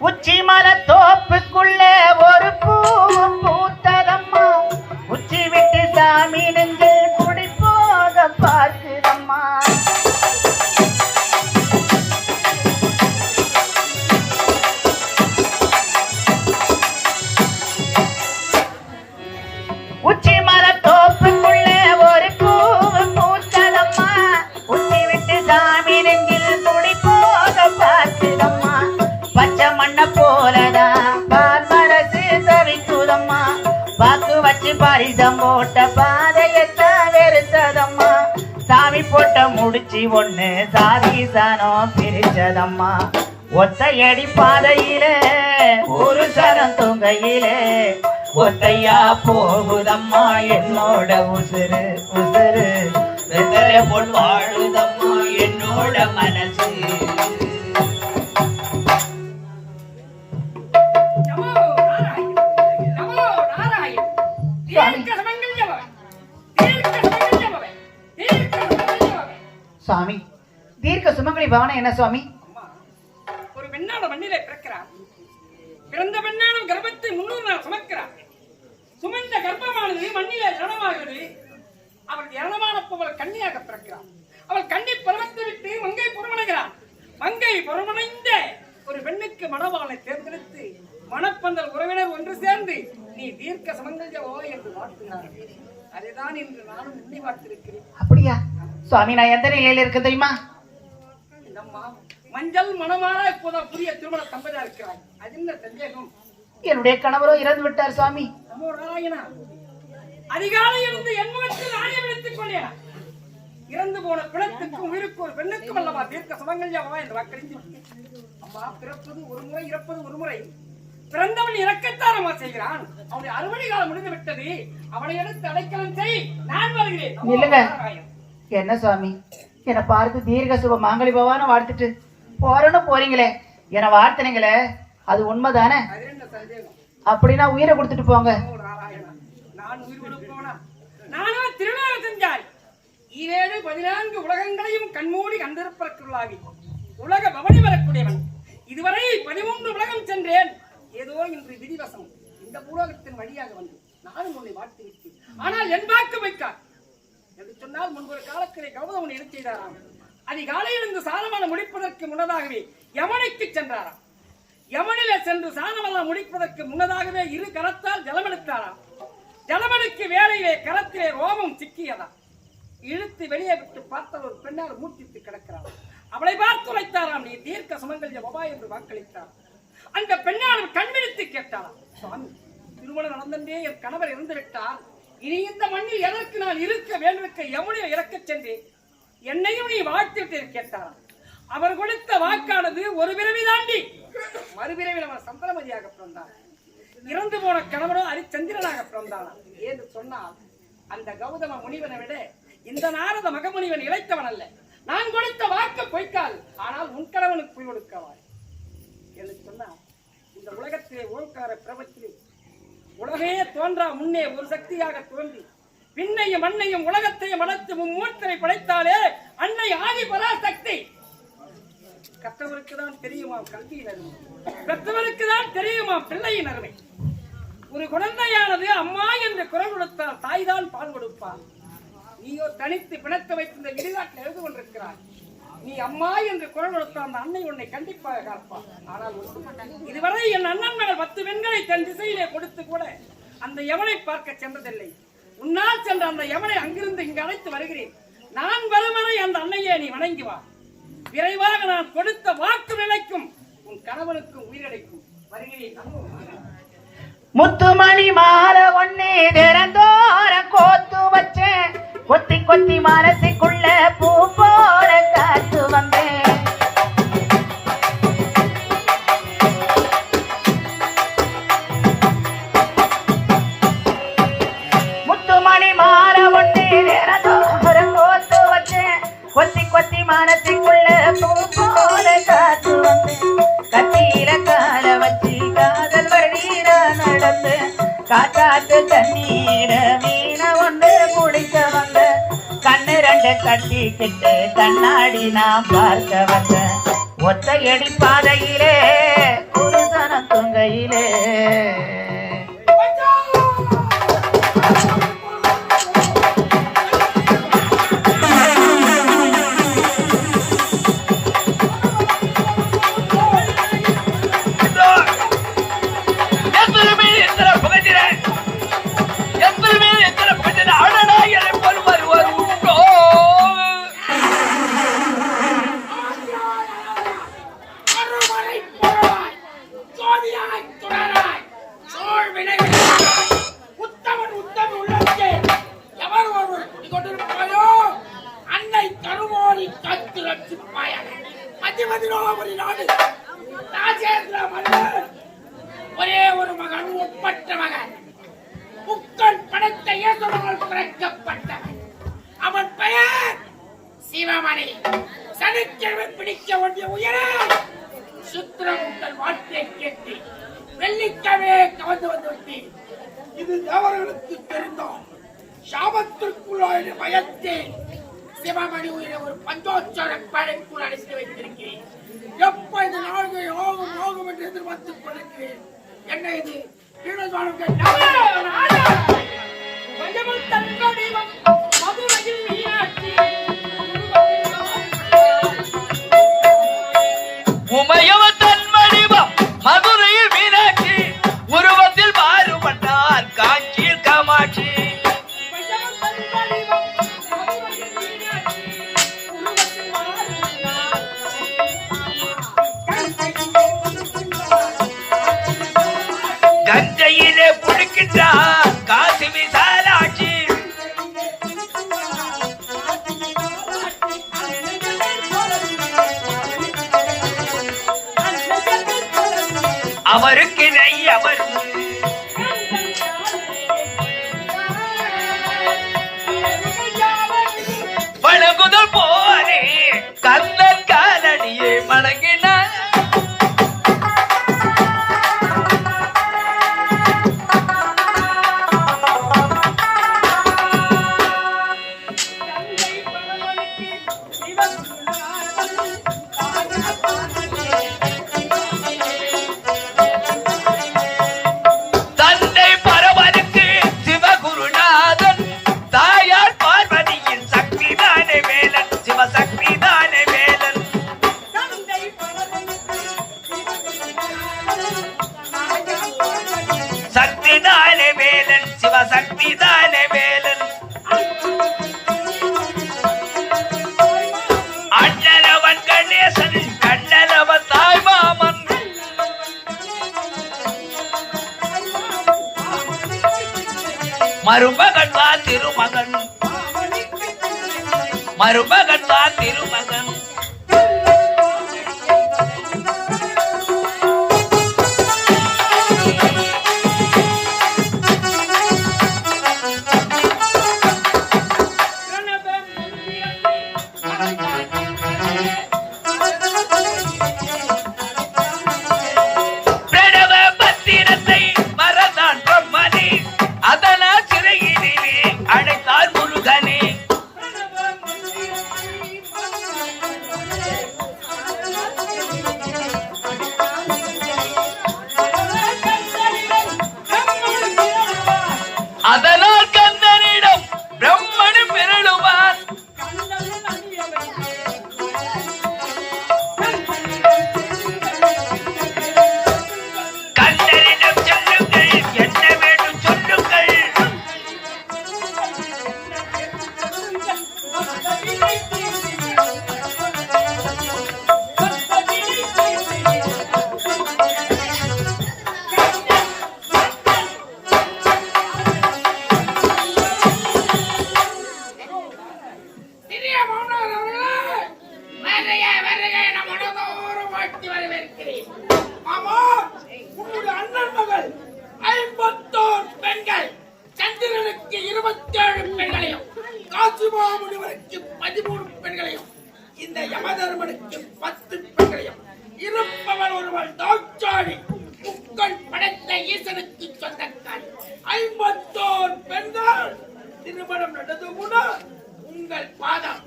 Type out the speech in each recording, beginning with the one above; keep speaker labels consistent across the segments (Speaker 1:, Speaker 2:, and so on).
Speaker 1: உச்சி மர தோப்புக்குள்ள ஒரு பூ பூத்ததம்மா. உச்சி விட்டு சாமி நெஞ்சு குடி போக பார்க்குதம்மா வாக்கு போட்ட பாதையத்தான் வெறுத்ததம்மா. சாமி போட்ட முடிச்சு ஒண்ணு சாதி சாணம் பிரிச்சதம்மா. ஒத்தையடி பாதையில ஒரு சனம் தொங்கையிலே. ஒத்தையா போகுதம்மா என்னோட உசுறு உசுறு. வெத்தலை போல் வாழுதம்மா என்னோட மனசு. சுவாமி. தீர்க்க சுமங்கலி பவனம் என்ன சுவாமி?
Speaker 2: ஒரு பெண்ணான மண்ணிலே பிறக்கிறார். பிறந்த பெண்ணான கர்ப்பத்தை முன்னூறு நாள் சுமக்கிறார். சுமந்த கர்ப்பமானது மண்ணிலே ஜனமாகிறது. அவள் இரணமானப்பவள் கன்னியாக பிறக்கிறார் அவள் கன்னி பருவத்தை விட்டு மங்கை புறமடைகிறார் மங்கை புறமடைந்த ஒரு பெண்ணுக்கு மணவாளை தேர்ந்தெடுத்து மணப்பந்தல் உறவினர் ஒன்று சேர்ந்து நீ தீர்க்க சமங்கல்யவோ என்று வாழ்த்துகிறார்கள் அதைதான் இன்று நானும் உன்னை பார்த்திருக்கிறேன்
Speaker 1: அப்படியா? சுவாமி நான் எந்த நிலையில இருக்க தெரியுமா?
Speaker 2: மஞ்சள் மணமாறா இப்போதான் புதிய திருமண தம்பதியா இருக்கிறாய். அது என்ன சந்தேகம்?
Speaker 1: என்னுடைய கணவரோ இறந்து விட்டார் சுவாமி.
Speaker 2: அதிகாலை இருந்து என் முகத்தில் ஆணையம் எடுத்துக் கொண்டேன். இறந்து போன பிணத்துக்கும் உயிருக்கும் ஒரு பெண்ணுக்கும் அல்லவா தீர்க்க சுமங்கல்யாவா என்று வாக்களித்து அம்மா பிறப்பது ஒரு முறை இறப்பது ஒரு முறை. பிறந்தவன் இறக்கத்தான் அம்மா செய்கிறான். அவனுடைய அறுவடை காலம் முடிந்து விட்டது அவனை எடுத்து அடைக்கலம் செய். நான் வருகிறேன்.
Speaker 1: என்ன சுவாமி? என்னை பார்த்து தீர்க்க சுப மாங்கலி பவான்னு வாழ்த்துட்டு போறேன்னு போறீங்களே. என்னை வாழ்த்துனீங்களே. அது உண்மைதானே?
Speaker 2: அது
Speaker 1: அப்படின்னா உயிரை கொடுத்துட்டு போங்க.
Speaker 2: ஓ உயிர் நானா செஞ்சாய். ஈரேழு பதினான்கு உலகங்களையும் கண்மூடி கண்டிருப்பதற்குள்ளாகி உலக பவனி வரக்கூடியவன் இதுவரை பதிமூன்று உலகம் சென்றேன். ஏதோ இன்று விதிவசம். இந்த பூலோகத்தின் வழியாக வந்து நானும் உன்னை வாழ்த்து ஆனால் என் வாக்கு வைக்கார். என்று சொன்னால் முன்பொரு காலத்திலே கௌதமன் என்ன செய்தாராம்? அதிகாலையில் இருந்து சாதமலம் முடிப்பதற்கு முன்னதாகவே யமனைக்கு சென்றாராம். யமனில சென்று சாணமெல்லாம் முடிப்பதற்கு முன்னதாகவே இரு கரத்தால் ஜலமெடுத்தாராம். ஜலமெடுக்கு வேலையிலே கரத்திலே ரோமம் சிக்கியதா இழுத்து வெளியே விட்டு பார்த்த ஒரு பெண்ணால் மூச்சித்து கிடக்கிறார் அவளை பார்த்து உரைத்தாராம் நீ தீர்க்க சுமங்கல்ய பபா என்று வாக்களித்தார். அந்த பெண்ணால் கண்விழித்து கேட்டாராம் சுவாமி திருமணம் நடந்தே என் கணவர் இறந்துவிட்டார். இனி இந்த மண்ணில் எதற்கு நான் இருக்க வேண்டுமென்ற யமுனில் இறக்கச் சென்றேன். என்னையும் நீ வாழ்த்துவிட்டு கேட்டார் அவர் கொடுத்த வாக்கானது ஒரு பிறவி தாண்டி மறுபிறவில் அவன் சந்திரமதியாக பிறந்தான். இறந்து போன கணவனோ அரிச்சந்திரனாக பிறந்தான். என்று சொன்னால் அந்த கௌதம முனிவனை விட இந்த நாரத மகமுனிவன் இழைத்தவன் அல்ல. நான் கொடுத்த வாக்கு பொய்க்கால் ஆனால் உன் கணவனுக்கு பொய் கொடுக்கவாய். என்று சொன்னால் இந்த உலகத்திலே ஓங்கார பிரபத்திலே உலகே தோன்றா முன்னே ஒரு சக்தியாக தோன்றி. பின்னையும் மண்ணையும் உலகத்தையும் வளர்த்து மும்மூர்த்தனை படைத்தாலே அன்னை ஆதி பராசக்தி. கற்றவருக்கு தான் தெரியுமா கல்வியின் அருமை? பெற்றவருக்கு தான் தெரியுமா பிள்ளையின் அருமை? ஒரு குழந்தையானது அம்மா என்று குரல் கொடுத்தால் தாய் தான் பால் கொடுப்பார் நீயோ தனித்து பிணக்க வைத்திருந்த இடிநாட்டில் எழுது கொண்டிருக்கிறாய் நீ அம்மா என்று குரல் கொடுத்த அந்த அன்னை உன்னை கண்டிப்பாக காப்பார் ஆனால் இதுவரை என் அண்ணன் மகள் பத்து பெண்களை தன் திசையிலே கொடுத்து கூட அந்த எவனை பார்க்க சென்றதில்லை. உன்னால் சென்ற அந்த எவனை அங்கிருந்து இங்கு அழைத்து வருகிறேன். நான் வரும் வரை அந்த அன்னையை நீ வணங்கி வா. விரைவாக நான் கொடுத்த வாக்கு நிலைக்கும் உன் கணவனுக்கும் உயிரிழைக்கும் வருகிறேன்
Speaker 1: முத்துமணி மாற ஒன்னே திறந்தோர கோத்து வச்சேன். கொத்தி கொத்தி மரத்துக்குள்ள பூப்போ பாதையிலே
Speaker 3: குருதன தொங்கையிலே. சாபத்திற்குள்ளாய பயத்தேன் சிவமணி உயிரை ஒரு பஞ்சோச்சர படைக்குள் அடைத்து வைத்திருக்கிறேன் எப்ப இந்த நாள்கள் யோகம் யோகம் என்று எதிர்பார்த்துக் கொண்டிருக்கிறேன் என்ன இது கீழவானம்
Speaker 2: பஞ்சமும் தங்கடிவம் மதுரையில்
Speaker 4: நெய் சக்திதானே வேலன். அண்ணலவன் கணேசன் கண்ணலவன் தாய்மாமன் மருமகன் தான் திருமகன். மருமகன் தான் திருமகன்.
Speaker 3: வருக வருக என மனதோறும் வாழ்த்தி வரவேற்கிறேன். மாமா உன்னுடைய அண்ணன் மகள் ஐம்பத்தோர் பெண்கள் சந்திரனுக்கு இருபத்தேழு பெண்களையும் காசிமா முனிவருக்கு பதிமூணு பெண்களையும் இந்த யமதர்மனுக்கு பத்து பெண்களையும் இருப்பவள் ஒருவள் தாட்சாணி உங்கள் படைத்த ஈசனுக்கு சொந்தக்காரி. ஐம்பத்தோர் பெண்கள் திருமணம் நடந்து கூட உங்கள் பாதம்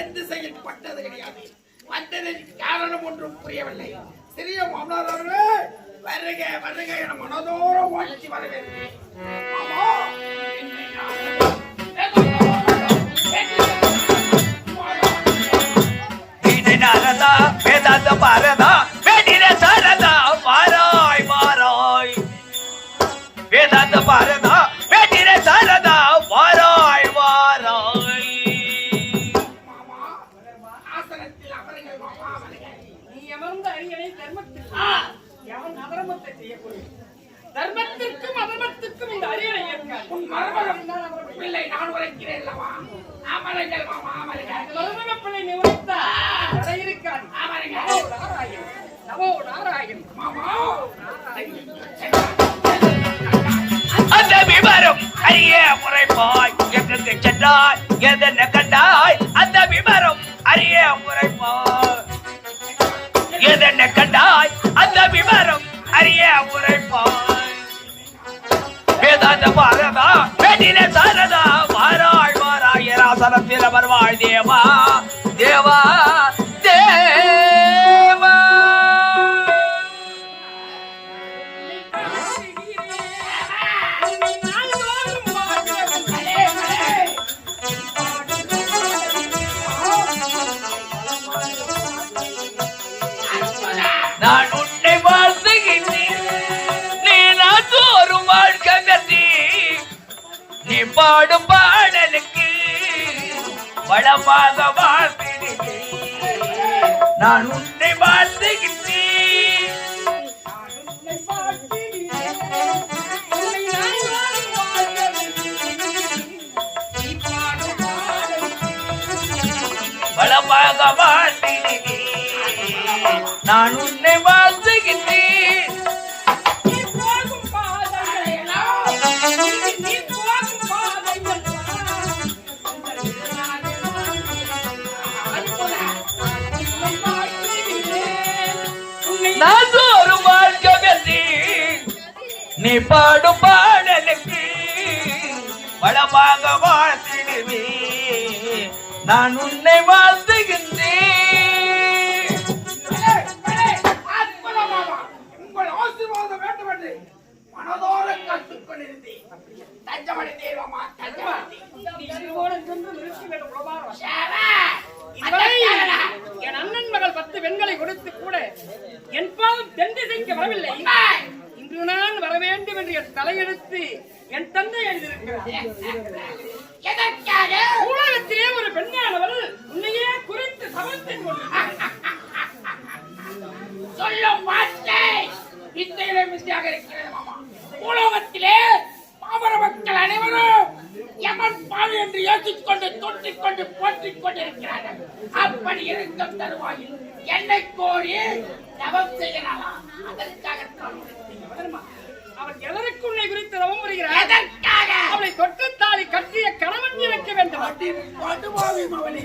Speaker 3: எந்த செயல்பட்டது கிடையாது. வந்ததின் காரணம் ஒன்றும் புரியவில்லை. சிறிய மாமனார் அவர்களே வருக வருக என மனதோறும் வாழ்த்தி
Speaker 4: வேதாந்த பாரதா
Speaker 3: உன் மருமகன் பிள்ளை. நான் உரைக்கிறேன் அல்லவா? அமருங்கள் மாமா அமருங்கள்
Speaker 2: மருமக பிள்ளை தடை இருக்காது.
Speaker 3: அமருங்கள்
Speaker 2: நமோ நாராயண் நமோ நாராயண்.
Speaker 3: மாமா.
Speaker 4: அந்த விவரம் அறிய முறைப்பாய். எங்கு சென்றாய் கண்டாய்? அந்த விவரம் அறிய முறைப்பாய். எதென்ன கண்டாய்? அந்த விவரம் அறிய முறைப்பாய். வேதாந்த பாரதா வேதின சாரதா வாராய் வாராய் ராசனத்தில் வருவாய் தேவா தேவா. பாடும் பாடலுக்கு வளமாக வாழ்த்துகிறேன் நான் உன்னை வாழ்த்துகின்றேன். வளமாக வாழ்த்துகிறேன் நான் உன்னை நான் தோறும் வாழ்க்கை கட்டி நீ பாடும் பாடலுக்கு வளமாக வாழ்த்திடுவே நான் உன்னை வாழ்த்துகின்றேன்.
Speaker 3: அற்புதம் மாமா உங்கள் ஆசீர்வாதம் வேண்டும் என்று மனதோர கற்றுக்கொண்டிருந்தேன் தஞ்சமணி தேவமா தஞ்சமணி
Speaker 2: இதுவரை என் அண்ணன் மகள் பத்து பெண்களை கொடுத்து பாவம் தென் திசைக்கு வரவில்லை. இன்று நான் வர வேண்டும் என்று என் தலையெடுத்து என் தந்தை எழுதியிருக்கிறார். உலகத்திலே ஒரு பெண்ணானவள் உன்னையே குறித்து சமர்த்திக்
Speaker 3: சொல்லும் வார்த்தை வித்தையிலே வித்தியாக இருக்கிறது மாமா. பூலோகத்திலே பாமர மக்கள் அனைவரும் யமன் பாவி என்று யோசித்துக் கொண்டு தொட்டிக் கொண்டு போற்றிக் கொண்டிருக்கிறார்கள் அப்படி இருக்கும் தருவாயில் என்னை கோரி தவம் செய்யலாம் அதற்காகத்தான்?
Speaker 2: அவன் எதற்கு உன்னை குறித்து தவம் புரிகிறார்
Speaker 3: எதற்காக?
Speaker 2: அவளை தொட்டுத்தாலி கட்டிய கணவன் இருக்க வேண்டும்?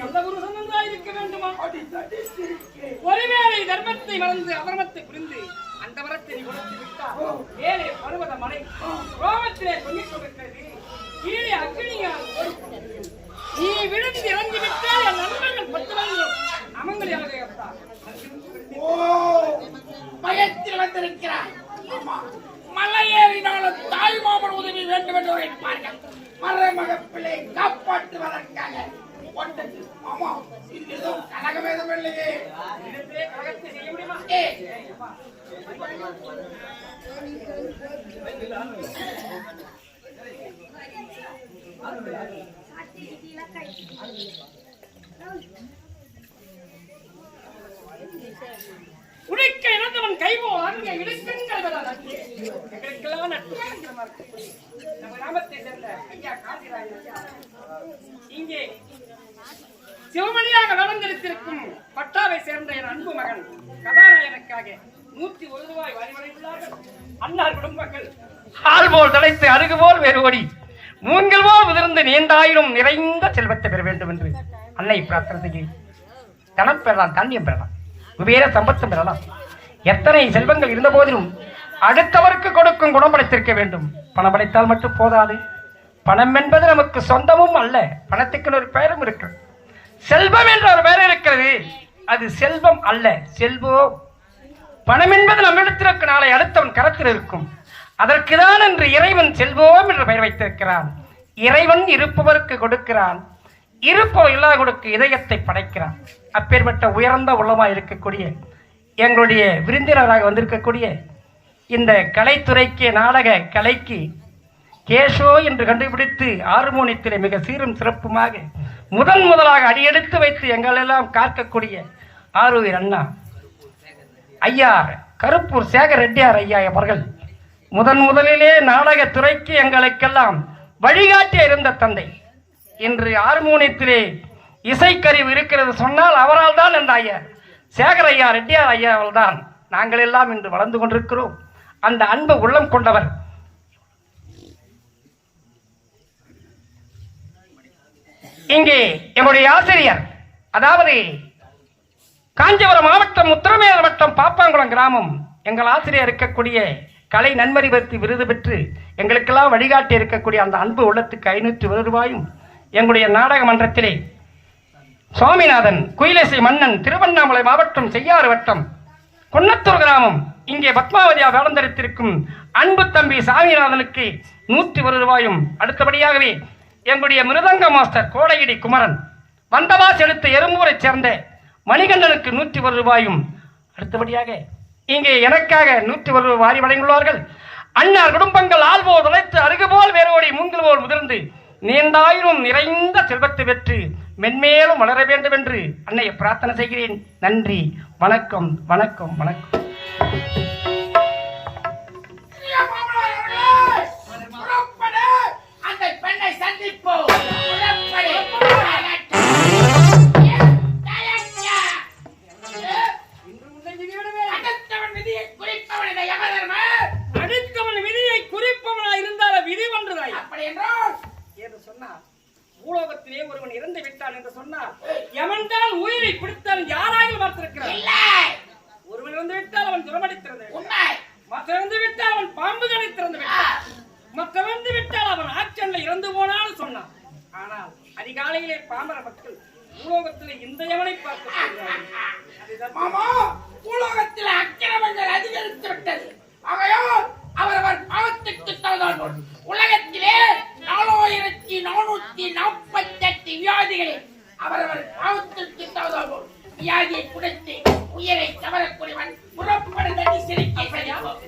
Speaker 2: நல்ல நன்றாய் இருக்க வேண்டுமா? ஒருவேளை தர்மத்தை மறந்து அதர்மத்தை புரிந்து அந்த வரத்தை நீ கொடுத்து விட்டால் மேலே பருவத மலை ரோமத்திலே தொங்கிக் கொண்டிருக்கிறது. கீழே அக்னியால். நீ விழுந்து இறங்கி விட்டால் என் நண்பர்கள் பத்து இருப்பார்
Speaker 3: ஓ பயத்தில் வந்திருக்கிறாய். ஆமா மலை ஏறினாலும் தாய் மாமன் உதவி வேண்டும் என்று உரைப்பார்கள். மறைமக பிள்ளை காப்பாற்றுவதற்காக. கொண்டது ஆமா இது எதுவும் கனகவேதம் இல்லையே.
Speaker 2: முடியுமா
Speaker 3: ஏ
Speaker 2: உடைக்க இழந்தவன் கைவோ அங்கே இடுக்கங்கள் நம்ம கிராமத்தை சேர்ந்த ஐயா காசிராஜ் இங்கே சிவமணியாக நடந்திருத்திருக்கும் பட்டாவை சேர்ந்த என் அன்பு மகன் கதாநாயகனுக்காக நூத்தி ஒரு ரூபாய் வரி அன்னார் குடும்பங்கள்.
Speaker 5: ஆள் போல் தலைத்து அருகு போல் வேறு ஓடி. மூங்கில் போல் உதிர்ந்து நீண்டாயிரம் நிறைந்த செல்வத்தை பெற வேண்டும் என்று அன்னை பிரார்த்தனை செய்கிறேன். தனம் பெறலாம் தானியம் பெறலாம். குபேர சம்பத்தம் பெறலாம் எத்தனை செல்வங்கள் இருந்த போதிலும் அடுத்தவருக்கு கொடுக்கும் குணம் படைத்திருக்க வேண்டும். பணம் படைத்தால் மட்டும் போதாது. பணம் என்பது நமக்கு சொந்தமும் அல்ல பணத்துக்கு ஒரு பெயரும் இருக்கு. செல்வம் என்ற ஒரு பெயர் இருக்கிறது. அது செல்வம் அல்ல செல்வம் பணம் என்பது நம்மிடத்திற்கு நாளை அடுத்தவன் கரத்தில் இருக்கும். அதற்குதான் என்று இறைவன் செல்வோம் என்று பெயர் வைத்திருக்கிறான். இறைவன் இருப்பவருக்கு கொடுக்கிறான். இருப்போ இல்லாத இதயத்தை படைக்கிறான். அப்பேற்பட்ட உயர்ந்த உள்ளமாக இருக்கக்கூடிய எங்களுடைய விருந்தினராக வந்திருக்கக்கூடிய இந்த கலைத்துறைக்கு நாடக கலைக்கு கேஷோ என்று கண்டுபிடித்து ஹார்மோனியத்திலே மிக சீரும் சிறப்புமாக முதன் முதலாக அடியெடுத்து வைத்து எங்களெல்லாம் காக்கக்கூடிய ஆரூர் அண்ணா ஐயா கருப்பூர் சேகர் ரெட்டியார் ஐயா அவர்கள்
Speaker 2: முதன் முதலிலே நாடகத்துறைக்கு எங்களுக்கெல்லாம் வழிகாட்டிய இருந்த தந்தை. இன்று ஹார்மோனியத்திலே இசைக்கருவி இருக்கிறது சொன்னால் அவரால் தான் என்ற ஐயா சேகர் ஐயா ரெட்டியார் ஐயாவால் தான் நாங்கள் எல்லாம் இன்று வளர்ந்து கொண்டிருக்கிறோம். அந்த அன்பு உள்ளம் கொண்டவர். இங்கே எங்களுடைய ஆசிரியர் அதாவது காஞ்சிபுரம் மாவட்டம் உத்தரமேல் வட்டம் பாப்பாங்குளம் கிராமம். எங்கள் ஆசிரியர் இருக்கக்கூடிய கலை நன்மறிவர்த்தி விருது பெற்று எங்களுக்கெல்லாம் வழிகாட்டி இருக்கக்கூடிய அந்த அன்பு உள்ளத்துக்கு ஐநூற்றி ஒரு ரூபாயும் எங்களுடைய நாடக மன்றத்திலே. சுவாமிநாதன் குயிலேசை மன்னன் திருவண்ணாமலை மாவட்டம் செய்யாறு வட்டம் குன்னத்தூர் கிராமம். இங்கே பத்மாவதியா வேளந்தரித்திருக்கும் அன்பு தம்பி சாமிநாதனுக்கு நூற்றி ஒரு ரூபாயும். அடுத்தபடியாகவே எங்களுடைய மிருதங்க மாஸ்டர் கோடையிடி குமரன் வந்தவா செலுத்த எறும்பூரைச் சேர்ந்த மணிகண்டனுக்கு நூற்றி ஒரு ரூபாயும். அடுத்தபடியாக இங்கே எனக்காக நூற்றி ஒரு ரூபாய் வாரி வழங்கியுள்ளார்கள். அன்னார் குடும்பங்கள் ஆள்வோர் உழைத்து அருகுபோல் வேரோடி மூங்கில் போல் முதிர்ந்து நீண்டாயிரம் நிறைந்த செல்வத்தை பெற்று மென்மேலும் வளர வேண்டும் என்று அன்னையை பிரார்த்தனை செய்கிறேன். நன்றி. வணக்கம் வணக்கம் வணக்கம்.
Speaker 6: பூலோகத்திலே ஒருவன் இறந்து விட்டான் என்று சொன்னார் எவன் தான் உயிரை பிடித்தான் யாராக பார்த்திருக்கிறார்
Speaker 3: இல்லை.
Speaker 6: ஒருவன் இறந்து விட்டால் அவன் துரமடித்திருந்த மற்ற இறந்து விட்டால் அவன் பாம்பு கணித்திறந்து விட்டான். மற்ற இறந்து விட்டால் அவன் ஆற்றல்ல இறந்து போனான்னு சொன்னான். ஆனால் அதிகாலையிலே பாமர மக்கள் பூலோகத்திலே இந்த எவனை பார்க்க போகிறார்கள் அதுதான்
Speaker 3: மாமா பூலோகத்தில் அக்கிரமங்கள் அதிகரித்து விட்டது. ஆகையால் அவரவர் பாவத்துக்கு தகுந்தால் உலகத்திலே நாலாயிரத்தி நானூத்தி நாற்பத்தி அனைத்து வியாதிகளில் அவரவர் பாவத்திற்கு தகுதாகும் வியாதியை குடைத்து உயிரை தவறக்கூடியவன் புறப்பட சிரிக்கை சரியாகும்